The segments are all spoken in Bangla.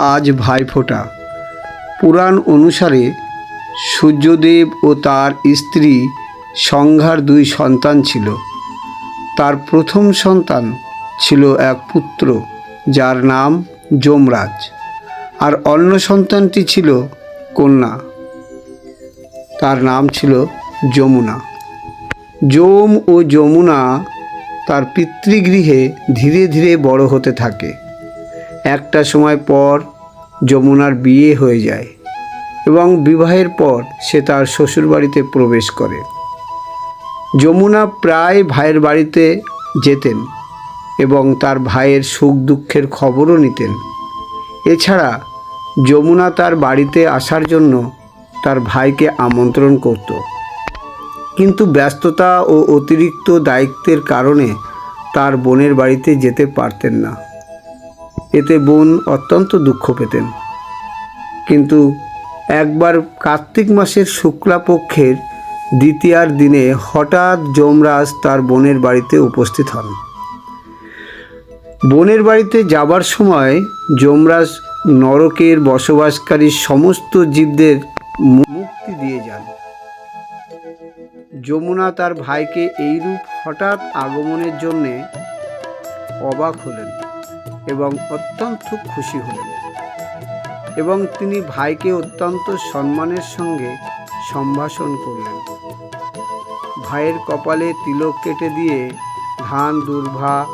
আজ ভাইফোঁটা পুরাণ অনুসারে সূর্যদেব ও তার স্ত্রী সংঘার দুই সন্তান ছিল। তার প্রথম সন্তান ছিল এক পুত্র, যার নাম যমরাজ, আর অন্য সন্তানটি ছিল কন্যা। তার নাম ছিল যমুনা। যম ও যমুনা তার পিতৃগৃহে ধীরে ধীরে বড় হতে থাকে। একটা সময় পর যমুনার বিয়ে হয়ে যায় এবং বিবাহের পর সে তার শ্বশুরবাড়িতে প্রবেশ করে। যমুনা প্রায় ভাইয়ের বাড়িতে যেতেন এবং তার ভাইয়ের সুখ দুঃখের খবরও নিতেন। এছাড়া যমুনা তার বাড়িতে আসার জন্য তার ভাইকে আমন্ত্রণ করত। কিন্তু ব্যস্ততা ও অতিরিক্ত দায়িত্বের কারণে তার বোনের বাড়িতে যেতে পারতেন না। এতে বোন অত্যন্ত দুঃখ পেতেন। কিন্তু একবার কার্তিক মাসের শুক্লাপক্ষের দ্বিতীয়ার দিনে হঠাৎ যমরাজ তার বোনের বাড়িতে উপস্থিত হন। বোনের বাড়িতে যাবার সময় যমরাজ নরকের বসবাসকারী সমস্ত জীবদের মুক্তি দিয়ে যান। যমুনা তার ভাইকে এইরূপ হঠাৎ আগমনের জন্যে অবাক হলেন। এবং অত্যন্ত খুশি হলেন। এবং তিনি ভাইকে অত্যন্ত সম্মানের সঙ্গে সম্ভাষণ করলেন। ভাইয়ের কপালে তিলক কেটে দিয়ে ধান, দুর্ভা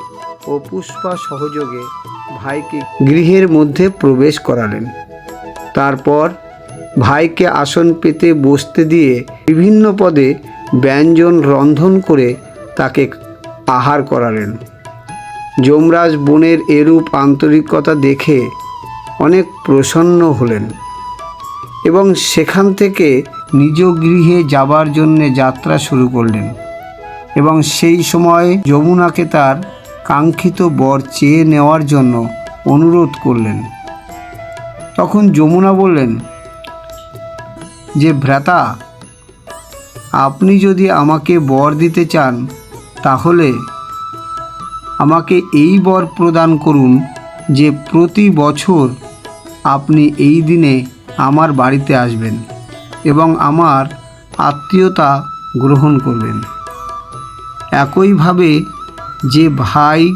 ও পুষ্পা সহযোগে ভাইকে গৃহের মধ্যে প্রবেশ করালেন। তারপর ভাইকে আসন পেতে বসতে দিয়ে বিভিন্ন পদে ব্যঞ্জন রন্ধন করে তাকে আহার করালেন। যমরাজ বোনের এরূপ আন্তরিকতা দেখে অনেক প্রসন্ন হলেন এবং সেখান থেকে নিজ গৃহে যাবার জন্যে যাত্রা শুরু করলেন এবং সেই সময় যমুনাকে তার কাঙ্ক্ষিত বর চেয়ে নেওয়ার জন্য অনুরোধ করলেন। তখন যমুনা বললেন, যে ভ্রাতা, আপনি যদি আমাকে বর দিতে চান, তাহলে আমাকে এই বর প্রদান করুন যে প্রতি বছর আপনি এই দিনে আমার বাড়িতে আসবেন এবং আমার আত্মীয়তা গ্রহণ করবেন। একইভাবে যে ভাই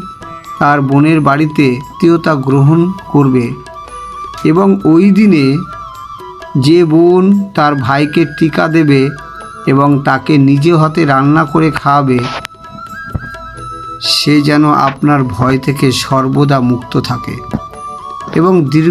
তার বোনের বাড়িতে আত্মীয়তা গ্রহণ করবে এবং ওই দিনে যে বোন তার ভাইকে টিকা দেবে এবং তাকে নিজে হাতে রান্না করে খাওয়াবে সে যেন আপনার ভয় থেকে সর্বদা মুক্ত থাকে এবং দীর্ঘ